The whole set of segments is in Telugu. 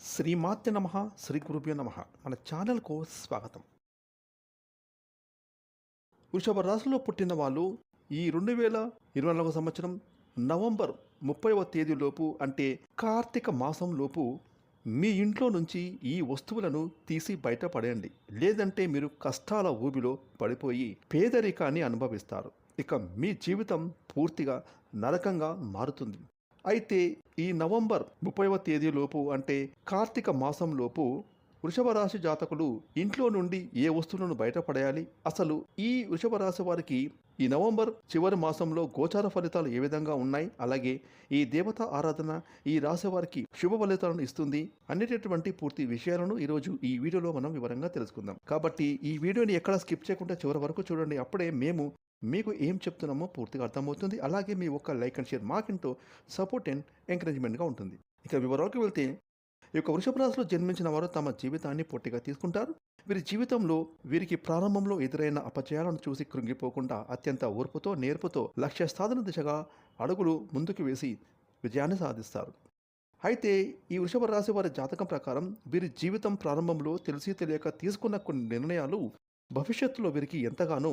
శ్రీమాత్య నమ శ్రీ గురుభ్యో నమ. మన ఛానల్కు స్వాగతం. వృషభ రాశిలో పుట్టిన వాళ్ళు ఈ రెండు వేల ఇరవై నాలుగో సంవత్సరం నవంబర్ ముప్పైవ తేదీలోపు అంటే కార్తీక మాసంలోపు మీ ఇంట్లో నుంచి ఈ వస్తువులను తీసి బయటపడేయండి లేదంటే మీరు కష్టాల ఊబిలో పడిపోయి పేదరికాన్ని అనుభవిస్తారు. ఇక మీ జీవితం పూర్తిగా నరకంగా మారుతుంది. అయితే ఈ నవంబర్ ముప్పైవ తేదీలోపు అంటే కార్తీక మాసంలోపు వృషభ రాశి జాతకులు ఇంట్లో నుండి ఏ వస్తువులను బయటపడేయాలి? అసలు ఈ వృషభ రాశి వారికి ఈ నవంబర్ చివరి మాసంలో గోచార ఫలితాలు ఏ విధంగా ఉన్నాయి? అలాగే ఈ దేవత ఆరాధన ఈ రాశి వారికి శుభ ఫలితాలను ఇస్తుంది అనేటటువంటి పూర్తి విషయాలను ఈరోజు ఈ వీడియోలో మనం వివరంగా తెలుసుకుందాం. కాబట్టి ఈ వీడియోని ఎక్కడ స్కిప్ చేయకుండా చివరి వరకు చూడండి. అప్పుడే మేము మీకు ఏం చెప్తున్నామో పూర్తిగా అర్థమవుతుంది. అలాగే మీ ఒక్క లైక్ అండ్ షేర్ మాకింటూ సపోర్ట్ అండ్ ఎంకరేజ్మెంట్గా ఉంటుంది. ఇక వివరాలకు వెళ్తే యొక్క వృషభ రాశిలో జన్మించిన వారు తమ జీవితాన్ని పొట్టిగా తీసుకుంటారు. వీరి జీవితంలో వీరికి ప్రారంభంలో ఎదురైన అపజయాలను చూసి కృంగిపోకుండా అత్యంత ఓర్పుతో నేర్పుతో లక్ష్య సాధన దిశగా అడుగులు ముందుకు వేసి విజయాన్ని సాధిస్తారు. అయితే ఈ వృషభ రాశి వారి జాతకం ప్రకారం వీరి జీవితం ప్రారంభంలో తెలిసి తెలియక తీసుకున్న కొన్ని నిర్ణయాలు భవిష్యత్తులో వీరికి ఎంతగానో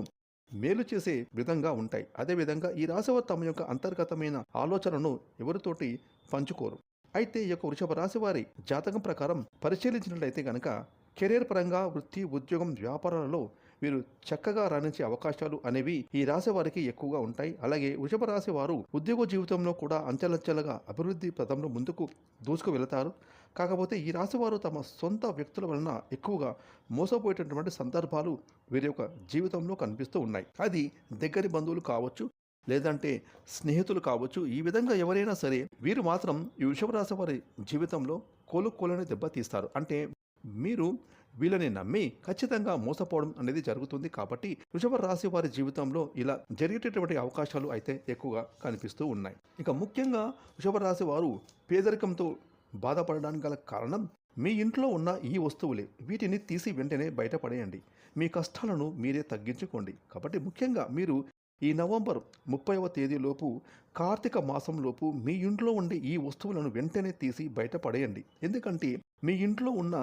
మేలు చేసే విధంగా ఉంటాయి. అదేవిధంగా ఈ రాశివారు తమ యొక్క అంతర్గతమైన ఆలోచనను ఎవరితోటి పంచుకోరు. అయితే ఈ యొక్క వృషభ రాశి వారి జాతకం ప్రకారం పరిశీలించినట్లయితే గనక కెరీర్ పరంగా వృత్తి ఉద్యోగం వ్యాపారాలలో వీరు చక్కగా రాణించే అవకాశాలు అనేవి ఈ రాశి వారికి ఎక్కువగా ఉంటాయి. అలాగే వృషభ రాశి వారు ఉద్యోగ జీవితంలో కూడా అంచెలంచెలుగా అభివృద్ధి పదంలో ముందుకు దూసుకు వెళతారు కాకపోతే ఈ రాశి వారు తమ సొంత వ్యక్తుల వలన ఎక్కువగా మోసపోయేటటువంటి సందర్భాలు వీరి యొక్క జీవితంలో కనిపిస్తూ ఉన్నాయి. అది దగ్గరి బంధువులు కావచ్చు లేదంటే స్నేహితులు కావచ్చు ఈ విధంగా ఎవరైనా సరే వీరు మాత్రం ఈ వృషభ రాశి వారి జీవితంలో కోలుకోలని దెబ్బతీస్తారు అంటే మీరు వీళ్ళని నమ్మి ఖచ్చితంగా మోసపోవడం అనేది జరుగుతుంది కాబట్టి వృషభ రాశి వారి జీవితంలో ఇలా జరిగేటటువంటి అవకాశాలు అయితే ఎక్కువగా కనిపిస్తూ ఉన్నాయి. ఇక ముఖ్యంగా వృషభ రాశి వారు పేదరికంతో బాధపడడానికి గల కారణం మీ ఇంట్లో ఉన్న ఈ వస్తువులే. వీటిని తీసి వెంటనే బయటపడేయండి. మీ కష్టాలను మీరే తగ్గించుకోండి. కాబట్టి ముఖ్యంగా మీరు ఈ నవంబర్ ముప్పైవ తేదీలోపు కార్తీక మాసంలోపు మీ ఇంట్లో ఉండే ఈ వస్తువులను వెంటనే తీసి బయటపడేయండి ఎందుకంటే మీ ఇంట్లో ఉన్న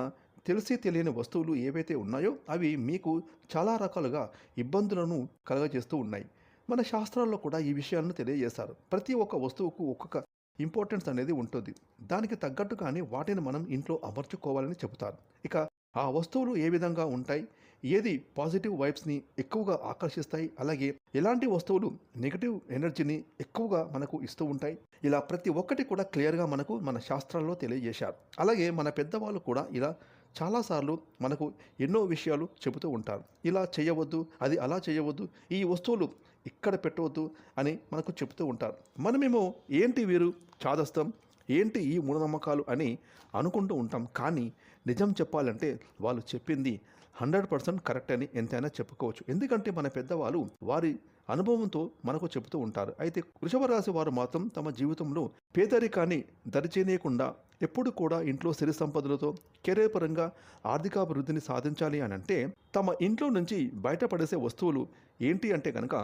తెలిసి తెలియని వస్తువులు ఏవైతే ఉన్నాయో అవి మీకు చాలా రకాలుగా ఇబ్బందులను కలగజేస్తూ ఉన్నాయి. మన శాస్త్రాల్లో కూడా ఈ విషయాలను తెలియజేశారు. ప్రతి ఒక్క వస్తువుకు ఒక్కొక్క ఇంపార్టెన్స్ అనేది ఉంటుంది. దానికి తగ్గట్టుగానే వాటిని మనం ఇంట్లో అమర్చుకోవాలని చెబుతారు. ఇక ఆ వస్తువులు ఏ విధంగా ఉంటాయి? ఏది పాజిటివ్ వైబ్స్ని ఎక్కువగా ఆకర్షిస్తాయి అలాగే ఎలాంటి వస్తువులు నెగిటివ్ ఎనర్జీని ఎక్కువగా మనకు ఇస్తూ ఉంటాయి? ఇలా ప్రతి ఒక్కటి కూడా క్లియర్గా మనకు మన శాస్త్రాల్లో తెలియజేశారు. అలాగే మన పెద్దవాళ్ళు కూడా ఇలా చాలాసార్లు మనకు ఎన్నో విషయాలు చెబుతూ ఉంటారు. ఇలా చేయవద్దు అది అలా చేయవద్దు ఈ వస్తువులు ఇక్కడ పెట్టవద్దు అని మనకు చెబుతూ ఉంటారు. మనమేమో ఏంటి వీరు చాదస్తం ఏంటి ఈ మూఢనమ్మకాలు అని అనుకుంటూ ఉంటాం. కానీ నిజం చెప్పాలంటే వాళ్ళు చెప్పింది హండ్రెడ్ పర్సెంట్ కరెక్ట్ అని ఎంతైనా చెప్పుకోవచ్చు. ఎందుకంటే మన పెద్దవాళ్ళు వారి అనుభవంతో మనకు చెబుతూ ఉంటారు. అయితే వృషభ రాశి వారు మాత్రం తమ జీవితంలో పేదరికాన్ని దరిచేయకుండా ఎప్పుడు కూడా ఇంట్లో సిరి సంపదలతో కెరీర్ పరంగా ఆర్థికాభివృద్ధిని సాధించాలి అని అంటే తమ ఇంట్లో నుంచి బయటపడేసే వస్తువులు ఏంటి అంటే కనుక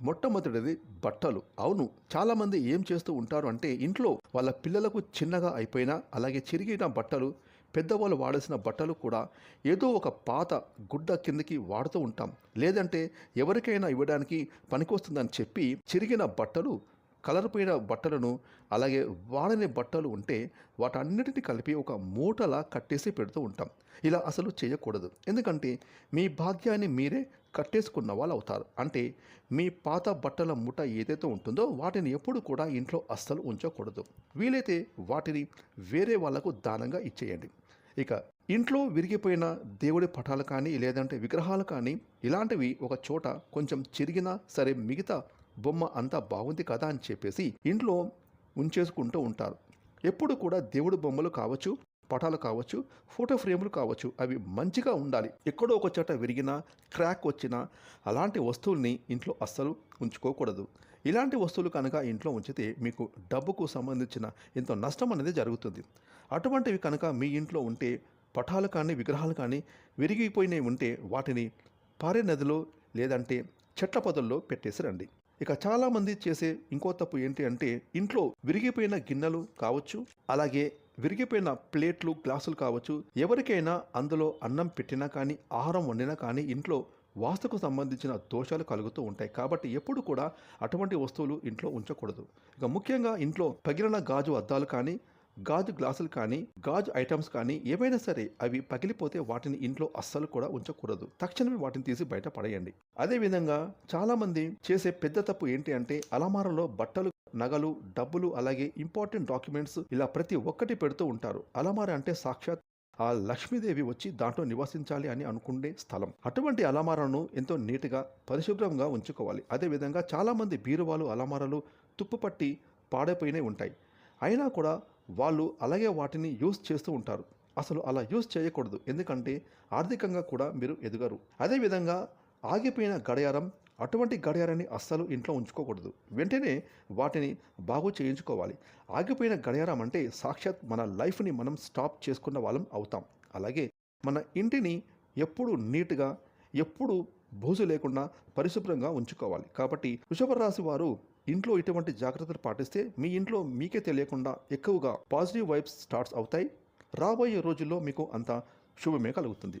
మొట్టమొదటిది బట్టలు. అవును చాలామంది ఏం చేస్తూ ఉంటారు అంటే ఇంట్లో వాళ్ళ పిల్లలకు చిన్నగా అయిపోయినా అలాగే చిరిగిన బట్టలు పెద్దవాళ్ళు వాడాల్సిన బట్టలు కూడా ఏదో ఒక పాత గుడ్డ కిందకి వాడుతూ ఉంటాం. లేదంటే ఎవరికైనా ఇవ్వడానికి పనికొస్తుందని చెప్పి చిరిగిన బట్టలు కలర్ పోయిన బట్టలను అలాగే వాడని బట్టలు ఉంటే వాటన్నిటిని కలిపి ఒక మూటలా కట్టేసి పెడుతూ ఉంటాం. ఇలా అసలు చేయకూడదు. ఎందుకంటే మీ భాగ్యాన్ని మీరే కట్టేసుకున్న వాళ్ళు అవుతారు అంటే మీ పాత బట్టల మూట ఏదైతే ఉంటుందో వాటిని ఎప్పుడు కూడా ఇంట్లో అస్సలు ఉంచకూడదు. వీలైతే వాటిని వేరే వాళ్ళకు దానంగా ఇచ్చేయండి. ఇక ఇంట్లో విరిగిపోయిన దేవుడి పటాలు కానీ లేదంటే విగ్రహాలు కానీ ఇలాంటివి ఒక చోట కొంచెం చిరిగినా సరే మిగతా బొమ్మ అంతా బాగుంది కదా అని చెప్పేసి ఇంట్లో ఉంచేసుకుంటూ ఉంటారు. ఎప్పుడు కూడా దేవుడి బొమ్మలు కావచ్చు పటాలు కావచ్చు ఫోటో ఫ్రేములు కావచ్చు అవి మంచిగా ఉండాలి. ఎక్కడో ఒక చోట విరిగినా క్రాక్ వచ్చినా అలాంటి వస్తువుల్ని ఇంట్లో అస్సలు ఉంచుకోకూడదు. ఇలాంటి వస్తువులు కనుక ఇంట్లో ఉంచితే మీకు డబ్బుకు సంబంధించిన ఎంతో నష్టం అనేది జరుగుతుంది. అటువంటివి కనుక మీ ఇంట్లో ఉంటే పటాలు కానీ విగ్రహాలు కానీ విరిగిపోయినవి ఉంటే వాటిని పారే నదిలో లేదంటే చెట్ల పొదల్లో పెట్టేసి రండి. ఇక చాలామంది చేసే ఇంకో తప్పు ఏంటి అంటే ఇంట్లో విరిగిపోయిన గిన్నెలు కావచ్చు అలాగే విరిగిపోయిన ప్లేట్లు గ్లాసులు కావచ్చు ఎవరికైనా అందులో అన్నం పెట్టినా కానీ ఆహారం వండినా కానీ ఇంట్లో వాస్తుకు సంబంధించిన దోషాలు కలుగుతూ ఉంటాయి. కాబట్టి ఎప్పుడు కూడా అటువంటి వస్తువులు ఇంట్లో ఉంచకూడదు. ఇక ముఖ్యంగా ఇంట్లో పగిలిన గాజు అద్దాలు కానీ గాజు గ్లాసులు కానీ గాజు ఐటమ్స్ కానీ ఏవైనా సరే అవి పగిలిపోతే వాటిని ఇంట్లో అస్సలు కూడా ఉంచకూడదు. తక్షణమే వాటిని తీసి బయట పడేయండి. అదేవిధంగా చాలామంది చేసే పెద్ద తప్పు ఏంటి అంటే అలమారలో బట్టలు నగలు డబ్బులు అలాగే ఇంపార్టెంట్ డాక్యుమెంట్స్ ఇలా ప్రతి ఒక్కటి పెడుతూ ఉంటారు. అలమార అంటే సాక్షాత్ ఆ లక్ష్మీదేవి వచ్చి దాంట్లో నివసించాలి అని అనుకునే స్థలం. అటువంటి అలమారాలను ఎంతో నీట్గా పరిశుభ్రంగా ఉంచుకోవాలి. అదేవిధంగా చాలామంది బీరువాలు అలమారాలు తుప్పుపట్టి పాడైపోయినవి ఉంటాయి. అయినా కూడా వాళ్ళు అలాగే వాటిని యూస్ చేస్తూ ఉంటారు. అసలు అలా యూస్ చేయకూడదు. ఎందుకంటే ఆర్థికంగా కూడా మీరు ఎదుగరు. అదేవిధంగా ఆగిపోయిన గడియారం అటువంటి గడియారాన్ని అస్సలు ఇంట్లో ఉంచుకోకూడదు. వెంటనే వాటిని బాగు చేయించుకోవాలి. ఆగిపోయిన గడియారం అంటే సాక్షాత్ మన లైఫ్ని మనం స్టాప్ చేసుకున్న వాళ్ళం అవుతాం. అలాగే మన ఇంటిని ఎప్పుడు నీట్గా ఎప్పుడు బూజు లేకుండా పరిశుభ్రంగా ఉంచుకోవాలి. కాబట్టి వృషభ రాశి వారు ఇంట్లో ఇటువంటి జాగ్రత్తలు పాటిస్తే మీ ఇంట్లో మీకే తెలియకుండా ఎక్కువగా పాజిటివ్ వైబ్స్ స్టార్ట్స్ అవుతాయి. రాబోయే రోజుల్లో మీకు అంత శుభమే కలుగుతుంది.